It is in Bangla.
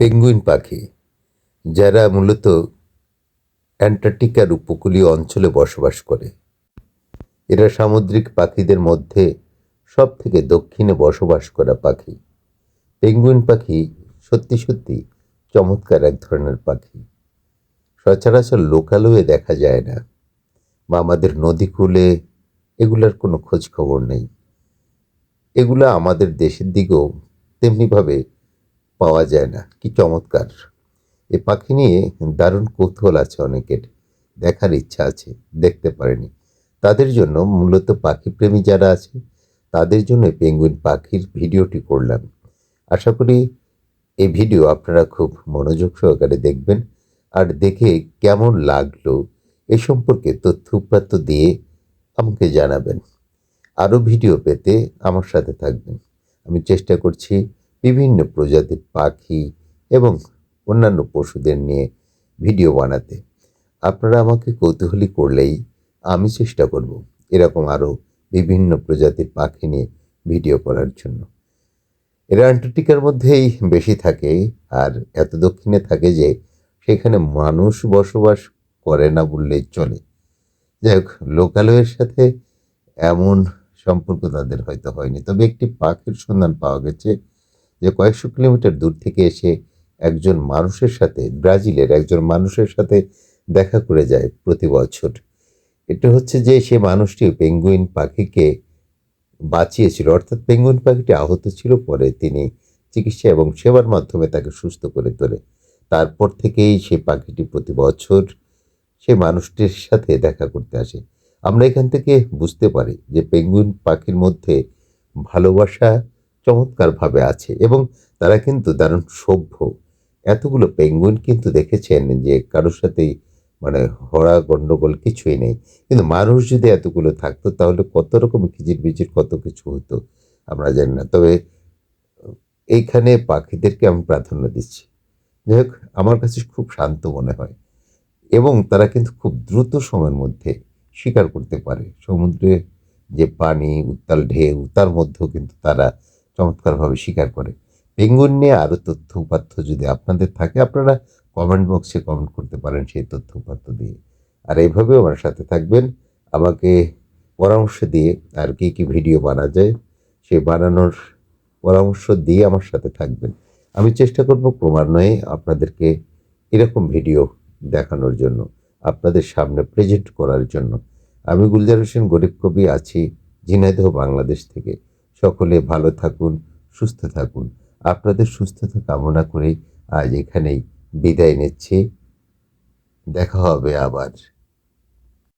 পেঙ্গুইন পাখি, যারা মূলত অ্যান্টার্কটিকার উপকূলীয় অঞ্চলে বসবাস করে। এরা সামুদ্রিক পাখিদের মধ্যে সব থেকে দক্ষিণে বসবাস করা পাখি। পেঙ্গুইন পাখি সত্যি সত্যি চমৎকার এক ধরনের পাখি। সচরাচর লোকালয়ে দেখা যায় না বা আমাদের নদীকূলে এগুলার কোনো খোঁজ খবর নেই। এগুলা আমাদের দেশের দিকেও তেমনিভাবে পাওয়া যায় না। কি চমৎকার। এ পাখি নিয়ে দারুণ কৌতূহল আছে অনেকের। দেখার ইচ্ছা আছে, দেখতে পারেনি। তাদের জন্য মূলত পাখিপ্রেমী যারা আছে, তাদের জন্য পেঙ্গুইন পাখির ভিডিওটি করলাম। আশা করি এই ভিডিও আপনারা খুব মনোযোগ সহকারে দেখবেন। আর দেখে কেমন লাগল, এ সম্পর্কে তথ্য দিয়ে আমাকে জানাবেন। আরও ভিডিও পেতে আমার সাথে থাকবেন। আমি চেষ্টা করছি বিভিন্ন প্রজাতির পাখি এবং অন্যান্য পশুদের নিয়ে ভিডিও বানাতে। আপনারা আমাকে কৌতূহলী করলেই আমি চেষ্টা করব এরকম আরও বিভিন্ন প্রজাতির পাখি নিয়ে ভিডিও করার জন্য। এরা অ্যান্টার্কটিকার মধ্যেই বেশি থাকে আর এত দক্ষিণে থাকে যে সেখানে মানুষ বসবাস করে না বললেই চলে। যাই হোক, লোকালয়ের সাথে এমন সম্পর্ক তাদের হয়তো হয়নি। তবে একটি পাখির সন্ধান পাওয়া গেছে যে কয়েকশো কিলোমিটার দূর থেকে এসে একজন মানুষের সাথে, ব্রাজিলের একজন মানুষের সাথে দেখা করে যায় প্রতি বছর। এটা হচ্ছে যে সে মানুষটি পেঙ্গুইন পাখিকে বাঁচিয়েছিল, অর্থাৎ পেঙ্গুইন পাখিটি আহত ছিল, পরে তিনি চিকিৎসা এবং সেবার মাধ্যমে তাকে সুস্থ করে তোলে। তারপর থেকেই সে পাখিটি প্রতি বছর সে মানুষটির সাথে দেখা করতে আসে। আমরা এখান থেকে বুঝতে পারি যে পেঙ্গুইন পাখির মধ্যে ভালোবাসা চমৎকারভাবে আছে এবং তারা কিন্তু দারুণ সভ্য। এতগুলো পেঙ্গুইন কিন্তু দেখেছেন যে কারোর সাথেই মানে হড়া গণ্ডগোল কিছুই নেই। কিন্তু মানুষ যদি এতগুলো থাকতো, তাহলে কত রকম কিচির বিচির কত কিছু হতো, আমরা জানি না। তবে এইখানে পাখিদেরকে আমি প্রাধান্য দিচ্ছি। যাই হোক, আমার কাছে খুব শান্ত মনে হয় এবং তারা কিন্তু খুব দ্রুত সময়ের মধ্যে শিকার করতে পারে। সমুদ্রে যে পানি, উত্তাল ঢেউ, তার মধ্যেও কিন্তু তারা চমৎকারভাবে স্বীকার করে। পেঙ্গুইন নিয়ে আরও তথ্য উপাত্য যদি আপনাদের থাকে, আপনারা কমেন্ট বক্সে কমেন্ট করতে পারেন সেই তথ্য উপাত্ত দিয়ে। আর এইভাবেও আমার সাথে থাকবেন। আমাকে পরামর্শ দিয়ে আর কী কী ভিডিও বানা যায় সেই বানানোর পরামর্শ দিয়ে আমার সাথে থাকবেন। আমি চেষ্টা করব ক্রমান্বয়ে আপনাদেরকে এরকম ভিডিও দেখানোর জন্য, আপনাদের সামনে প্রেজেন্ট করার জন্য। আমি গুলজার হোসেন গরিব কবি, আছি ঝিনাইদহ, বাংলাদেশ থেকে। সকলে ভালো থাকুন, সুস্থ থাকুন। আপনাদের সুস্থতা কামনা করে আজ এখানেই বিদায় নিচ্ছি। দেখা হবে আবার।